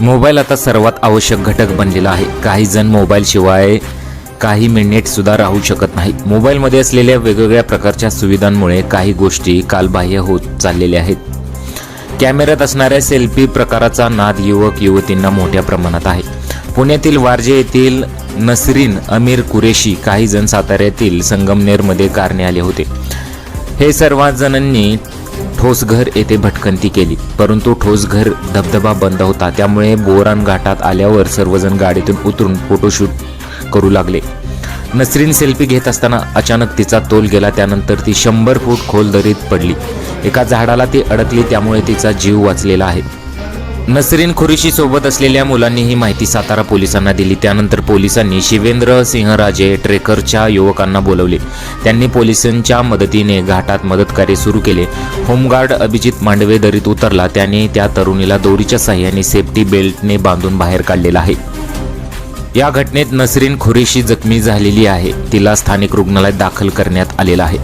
Mobile आता सर्वात आवश्यक घटक बनलेला आहे. काही जण मोबाईल शिवाय काही मिनिट सुद्धा राहू शकत नाही मोबाईलमध्ये असलेल्या वेगवेगळ्या प्रकारच्या सुविधांमुळे काही गोष्टी कालबाह्य होत चाललेल्या आहेत. कॅमेऱ्यात असणाऱ्या सेल्फी प्रकाराचा नाद युवक युवतींना मोठ्या प्रमाणात आहे. पुण्यातील वारजे येथील नसरीन अमीर कुरेशी काही जण साताऱ्यातील संगमनेरमध्ये कारणे आले होते. हे सर्व जणांनी ठोसघर येथे भटकंती केली परंतु ठोसघर धबधबा बंद होता. त्यामुळे बोरान घाटात आल्यावर सर्वजण गाडीतून उतरून फोटोशूट करू लागले. नसरीन सेल्फी घेत असताना अचानक तिचा तोल गेला त्यानंतर ती शंभर फूट खोल दरीत पडली. एका झाडाला ती अडकली त्यामुळे तिचा जीव वाचलेला आहे. नसरीन खुरीशी सोबत असलेल्या मुलांनी ही माहिती सातारा पोलिसांना दिली. त्यानंतर पोलिसांनी शिवेंद्र सिंहराजे ट्रेकरच्या युवकांना बोलवले. त्यांनी पोलिसांच्या मदतीने घाटात मदतकार्य सुरू केले. होमगार्ड अभिजित मांडवे दरीत उतरला. त्याने त्या तरुणीला दोरीच्या साह्याने सेफ्टी बेल्टने बांधून बाहेर काढलेला आहे. या घटनेत नसरीन खुरेशी जखमी झालेली आहे. तिला स्थानिक रुग्णालयात दाखल करण्यात आलेला आहे.